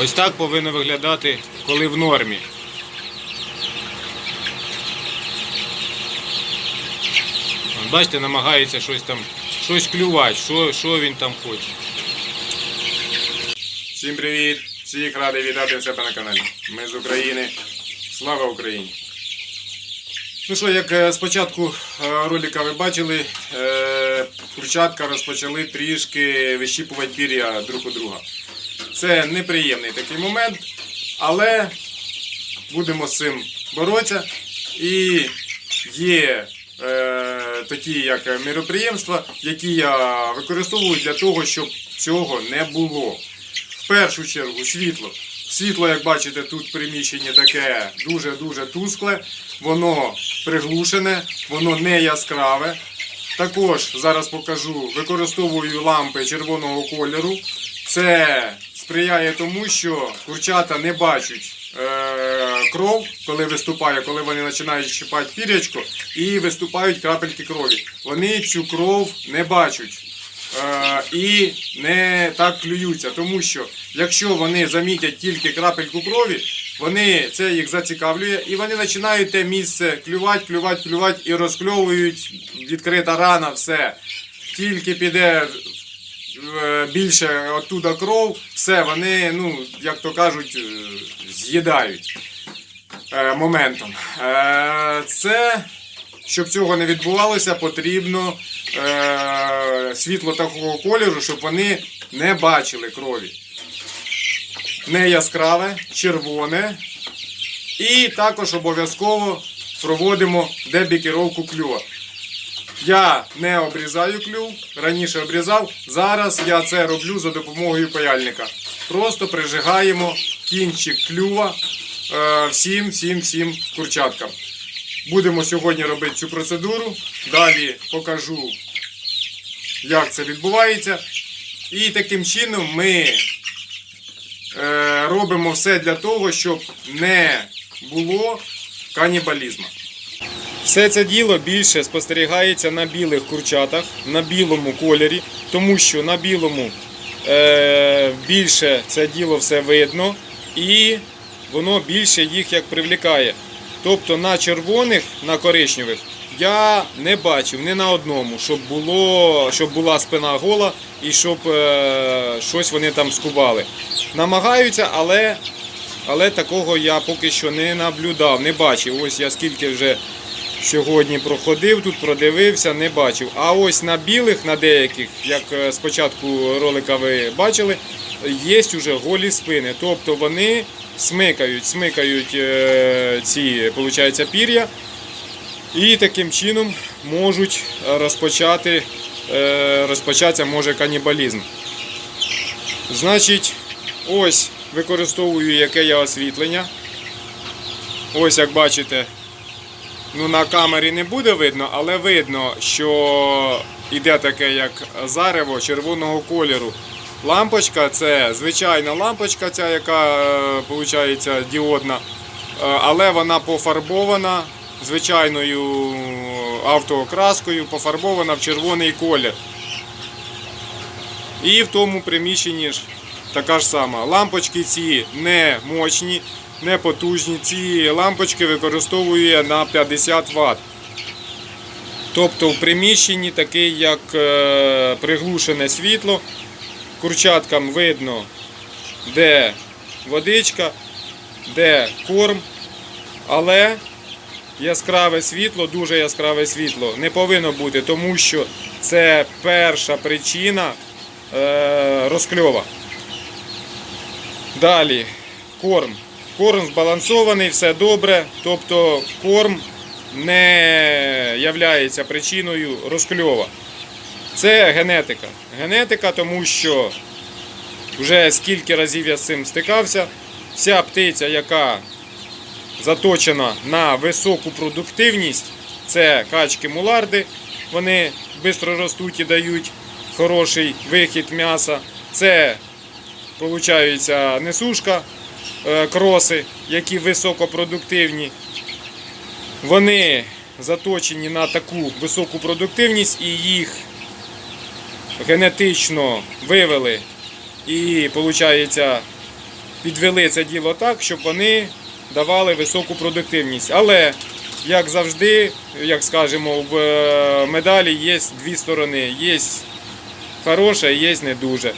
Ось так повинно виглядати, коли в нормі. Бачите, намагається щось там, щось клювати, що, що він там хоче. Всім привіт! Всіх радий вітати в себе на каналі. Ми з України. Слава Україні! Ну що, як е, спочатку е, ролика ви бачили, е, курчатка розпочали трішки вищіпувати пір'я друг у друга. Це неприємний такий момент, але будемо з цим боротися. І є е, такі як міроприємства, які я використовую для того, щоб цього не було. В першу чергу світло. Світло, як бачите, тут приміщення таке дуже-дуже тускле, воно приглушене, воно не яскраве. Також зараз покажу, використовую лампи червоного кольору. Це сприяє тому, що курчата не бачать е, кров, коли виступає, коли вони починають щипати пірячко, і виступають крапельки крові. Вони цю кров не бачать. Е, і не так клюються, тому що якщо вони замітять тільки крапельку крові, вони це їх зацікавлює, і вони починають те місце клювати, клювати, клювати і розкльовують відкрита рана, все. Тільки піде більше оттуда кров, все, вони, ну, як то кажуть, е, з'їдають е, моментом. Е, Це щоб цього не відбувалося, потрібно е, світло такого кольору, щоб вони не бачили крові. Не яскраве, червоне. І також обов'язково проводимо дебікіровку клюва. Я не обрізаю клюв, раніше обрізав. Зараз я це роблю за допомогою паяльника. Просто прижигаємо кінчик клюва е, всім, всім, всім курчаткам. Будемо сьогодні робити цю процедуру. Далі покажу, як це відбувається. І таким чином ми е, робимо все для того, щоб не було канібалізму. Все це діло більше спостерігається на білих курчатах, на білому кольорі, тому що на білому е, більше це діло все видно і воно більше їх як привлікає. Тобто на червоних, на коричневих я не бачив ні на одному, щоб було, щоб була спина гола і щоб е, щось вони там скубали. Намагаються, але, але такого я поки що не наблюдав, не бачив. Ось я скільки вже сьогодні проходив, тут продивився, не бачив. А ось на білих, на деяких, як е, спочатку ролика ви бачили, є вже голі спини. Тобто вони смикають, смикають е, ці, получається, пір'я і таким чином можуть розпочати, е, розпочатися може канібалізм. Значить, ось використовую яке я освітлення. Ось як бачите, ну на камері не буде видно, але видно, що йде таке як зарево червоного кольору. Лампочка це звичайна лампочка, ця, яка виходить діодна, Е, але вона пофарбована звичайною автоокраскою, пофарбована в червоний колір. І в тому приміщенні ж така ж сама. Лампочки ці не мощні, не потужні. Ці лампочки використовує на 50 Вт. Тобто в приміщенні таке як е, приглушене світло. Курчаткам видно, де водичка, де корм, але яскраве світло, дуже яскраве світло не повинно бути, тому що це перша причина е, розкльова. Далі корм. Корм збалансований, все добре, тобто корм не являється причиною розкльова. Це генетика. Генетика, тому що вже скільки разів я з цим стикався, вся птиця, яка заточена на високу продуктивність, це качки муларди, вони швидко ростуть і дають хороший вихід м'яса. Це виходить несушка, кроси, які високопродуктивні. Вони заточені на таку високу продуктивність і їх генетично вивели. І виходить, підвели це діло так, щоб вони давали високу продуктивність. Але, як завжди, як скажемо, в е, медалі є дві сторони. Є хороша, є не дуже.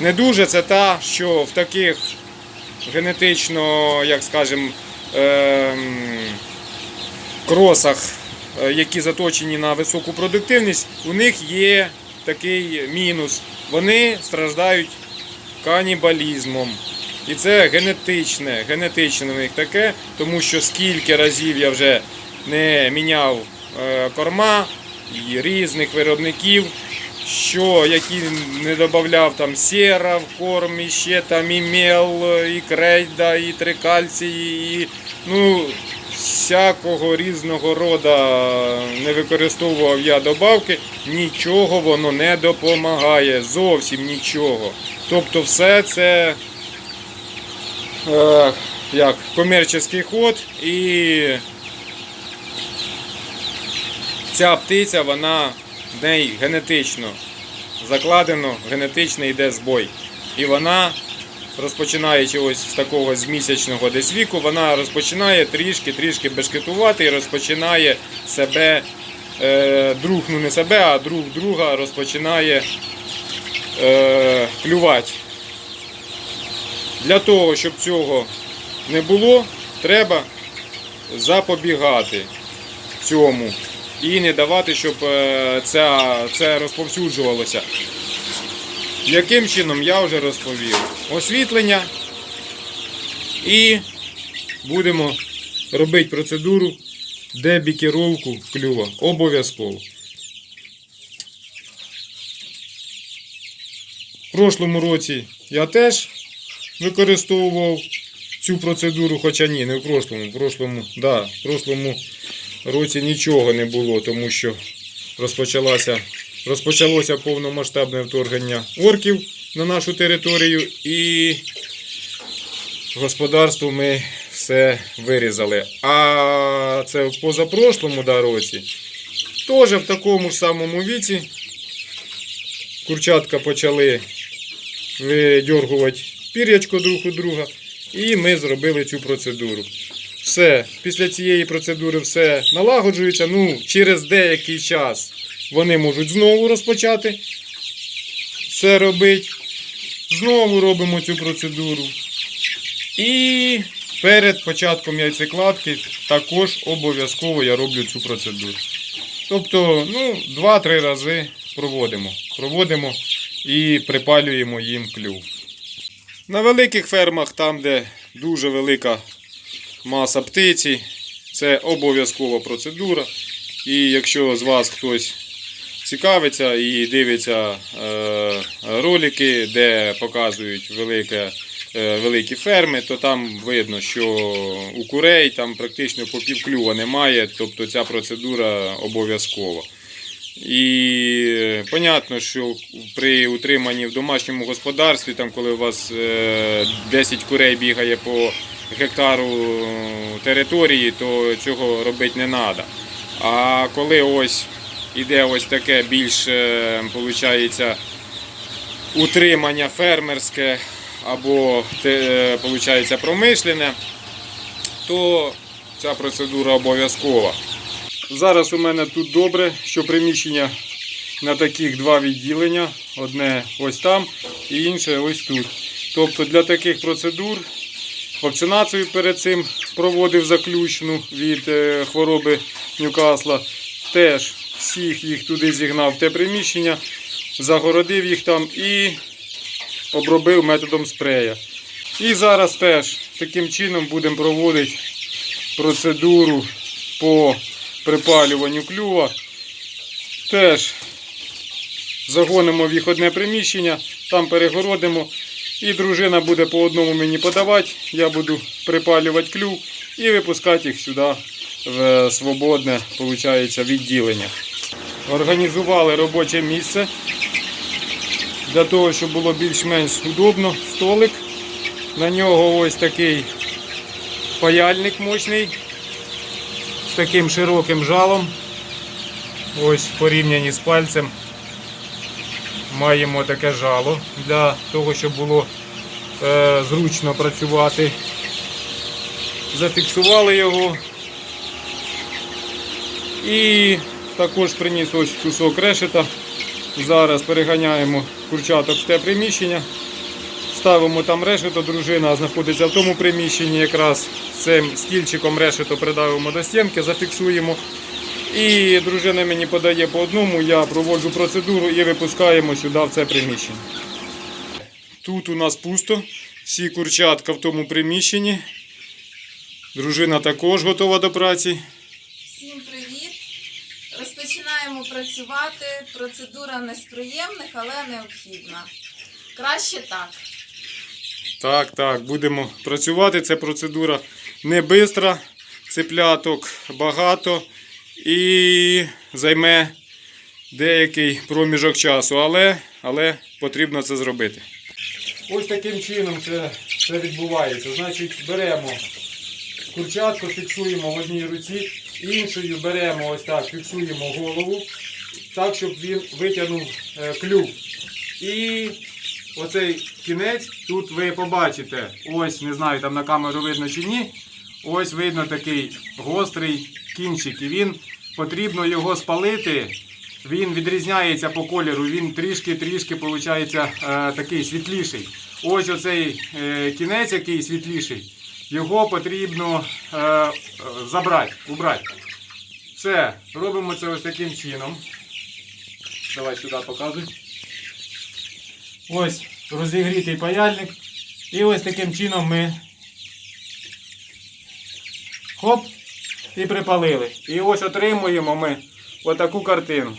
Не дуже це та, що в таких генетично, як скажемо, ем, кросах, е, які заточені на високу продуктивність, у них є такий мінус. Вони страждають канібалізмом. І це генетичне, генетичне в них таке, тому що скільки разів я вже не міняв е, корма і різних виробників, що які не додавав там сера в корм, і ще там і мел, і крейда, і трикальції, і ну, всякого різного рода не використовував я добавки, нічого воно не допомагає, зовсім нічого. Тобто все це е, як комерційний ход і ця птиця, вона в неї генетично закладено, генетично йде збой. І вона, розпочинаючи ось з такого з місячного десь віку, вона розпочинає трішки-трішки бешкетувати і розпочинає себе, е, друг, ну не себе, а друг друга розпочинає е, клювати. Для того, щоб цього не було, треба запобігати цьому і не давати, щоб е, ця, це розповсюджувалося. Яким чином я вже розповів? Освітлення і будемо робити процедуру дебікіровку клюва. Обов'язково. В прошлому році я теж використовував цю процедуру, хоча ні, не в прошлому, в прошлому, да, в прошлому році нічого не було, тому що розпочалася, розпочалося повномасштабне вторгнення орків на нашу територію і господарство ми все вирізали. А це в позапрошлому да, році, теж в такому ж самому віці курчатка почали видьоргувати пір'ячко друг у друга, і ми зробили цю процедуру. Все, після цієї процедури все налагоджується. Ну, через деякий час вони можуть знову розпочати це робити. Знову робимо цю процедуру. І перед початком яйцекладки також обов'язково я роблю цю процедуру. Тобто, ну, 2-3 рази проводимо. Проводимо і припалюємо їм клюв. На великих фермах, там, де дуже велика маса птиці, це обов'язкова процедура. І якщо з вас хтось цікавиться і дивиться е, ролики, де показують велике, е, великі ферми, то там видно, що у курей там практично по півклюва немає, тобто ця процедура обов'язкова. І понятно, що при утриманні в домашньому господарстві, там, коли у вас е, 10 курей бігає по гектару території, то цього робити не треба. А коли ось іде ось таке більш, е, получається, утримання фермерське або те, е, промишлене, то ця процедура обов'язкова. Зараз у мене тут добре, що приміщення на таких два відділення. Одне ось там і інше ось тут. Тобто для таких процедур вакцинацію перед цим проводив заключну від е, хвороби Ньюкасла. Теж всіх їх туди зігнав в те приміщення, загородив їх там і обробив методом спрея. І зараз теж таким чином будемо проводити процедуру по припалюванню клюва. Теж загонимо в їх одне приміщення, там перегородимо. І дружина буде по одному мені подавати, я буду припалювати клюв і випускати їх сюди в свободне виходить, відділення. Організували робоче місце для того, щоб було більш-менш удобно. Столик. На нього ось такий паяльник мощний з таким широким жалом. Ось в порівнянні з пальцем маємо таке жало для того, щоб було е, зручно працювати. Зафіксували його. І також приніс ось кусок решета. Зараз переганяємо курчаток в те приміщення. Ставимо там решето, дружина знаходиться в тому приміщенні, якраз цим стільчиком решето придавимо до стінки, зафіксуємо. І дружина мені подає по одному, я проводжу процедуру і випускаємо сюди в це приміщення. Тут у нас пусто, всі курчатка в тому приміщенні. Дружина також готова до праці. Всім привіт! Розпочинаємо працювати. Процедура не з приємних, але необхідна. Краще так. Так, так, будемо працювати. Це процедура не бистра, цепляток багато і займе деякий проміжок часу, але, але потрібно це зробити. Ось таким чином це, це відбувається. Значить, беремо курчатку, фіксуємо в одній руці, іншою беремо ось так, фіксуємо голову, так, щоб він витягнув е, клюв. І оцей кінець тут ви побачите. Ось, не знаю, там на камеру видно чи ні. Ось видно такий гострий кінчик. І він потрібно його спалити. Він відрізняється по кольору, він трішки-трішки виходить е, такий світліший. Ось оцей е, кінець, який світліший, його потрібно е, забрати, убрати. Все, робимо це ось таким чином. Давай сюди показуй. Ось розігрітий паяльник. І ось таким чином ми хоп і припалили. І ось отримуємо ми отаку картину.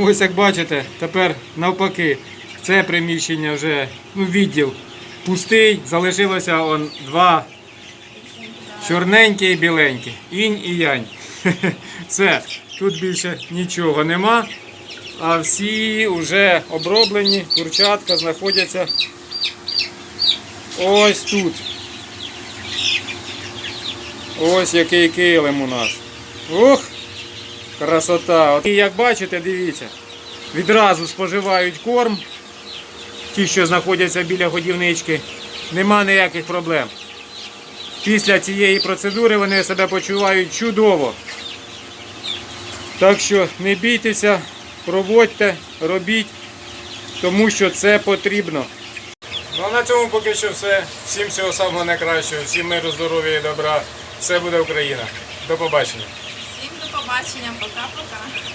Ну ось як бачите, тепер навпаки, це приміщення вже, ну, відділ пустий, залишилося он два чорненькі і біленькі. Інь і янь. Все, тут більше нічого нема. А всі вже оброблені, курчатка знаходяться ось тут. Ось який килим у нас. Ух! Красота. От І як бачите, дивіться, відразу споживають корм. Ті, що знаходяться біля годівнички, нема ніяких проблем. Після цієї процедури вони себе почувають чудово. Так що не бійтеся, проводьте, робіть, тому що це потрібно. Ну а на цьому поки що все. Всім всього самого найкращого, всім миру, здоров'я і добра. Все буде Україна. До побачення. Побачення. Пока-пока.